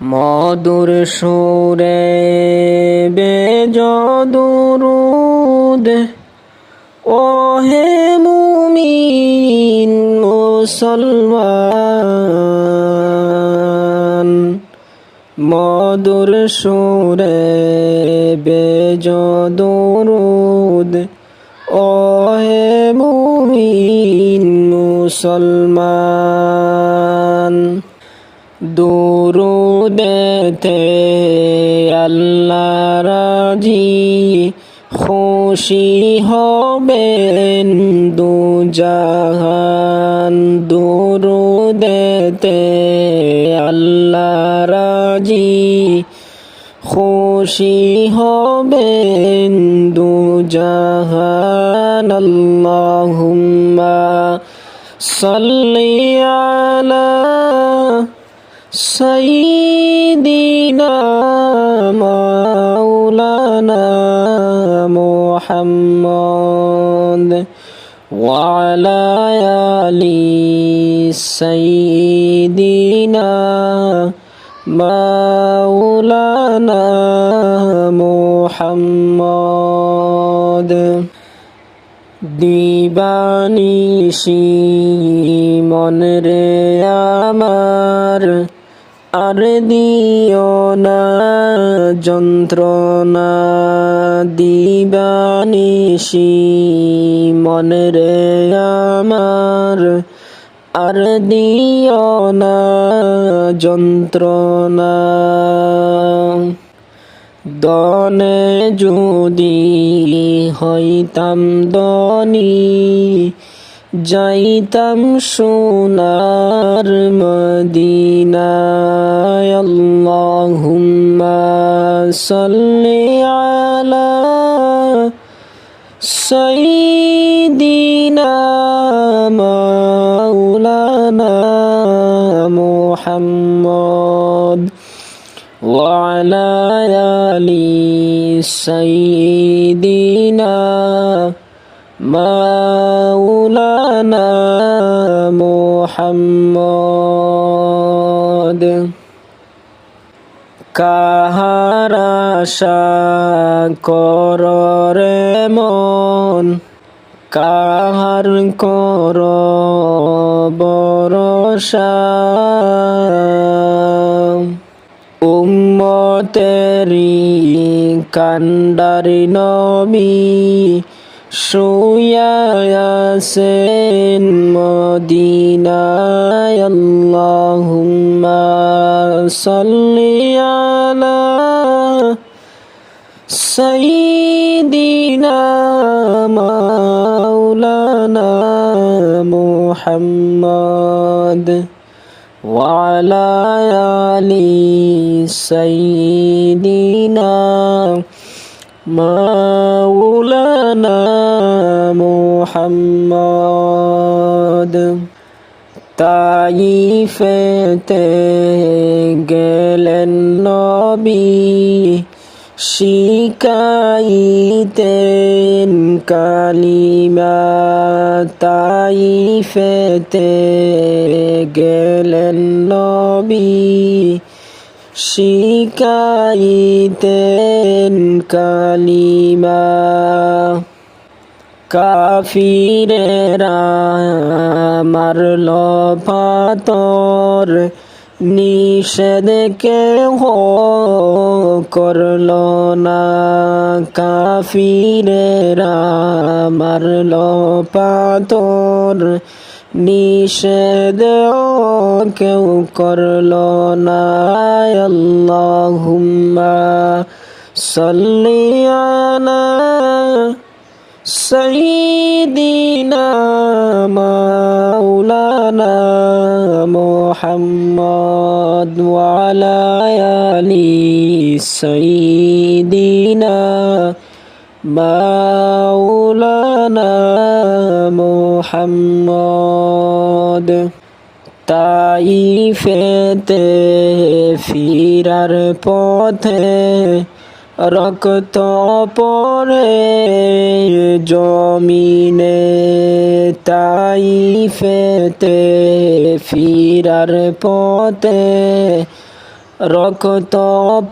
মধুর সুরে বেজদুরুদ ও হে মুমিন মুসলমান মধুর সুরে বেজদুরুদ ও হে মুমিন মুসলমান দুরুদেতে আল্লাহ রাজি, খুশি হবেন দু জাহান। দুরুদেতে আল্লাহ রাজি, খুশি হবেন দু জাহান। আল্লাহুম্মা সাল্লি আলা سيدنا مولانا محمد وعلى آل سيدنا مولانا محمد দিবানিশি মনরে আমার আর দিও না যন্ত্রণা, দিবানিশি মনরে আমার। আর দিও না যন্ত্রণা, দনে যদি হইতাম দনি যাইতাম সোনার মদিনায় আল্লাহুম্মা সাল্লি আলা সাইয়্যিদিনা মাওলানা মুহাম্মদ وعلى آل سيدنا مولانا হাম্মদ কাহারাশা কর রে মন কাহার কর বরসা উম্মতেরি কান্ডারি নবী سويا ياسين مدينة اللهم صل على سيدنا مولانا محمد وعلى آل سيدنا مولانا محمد তাইফেতে গেলেন নবী শিকাইতেন কালিমা তাইফেতে গেলেন নবী শিকাইতেন কালিমা কাফিরেরা মারল পাতর নিষেধ কেহ করল না। কাফিরেরা মারল পাতর নিষেধ কেউ করল না। আল্লাহুম্মা সাল্লি আলা سيدنا مولانا محمد وعلى آل سيدنا مولانا محمد তাইফেতে ফিরার পথে রক্ত পরে জমিনে তাই ফেতে ফিরার পথে। রক্ত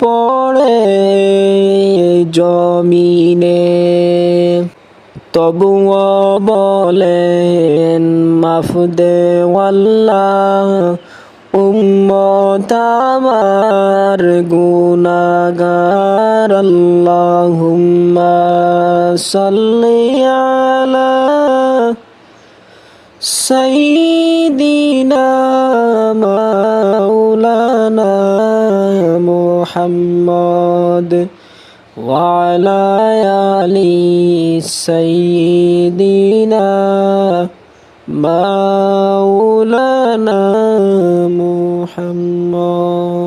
পড়ে জমিনে তবুও বলেন মাফ দেওয়াল্লাহ। উম্মত আমার গুনাগার আল্লাহুম্মা সাল্লি আলা সাইয়্যিদিনা মাওলানা মুহাম্মদ وعلى آل سيدنا مولانا محمد.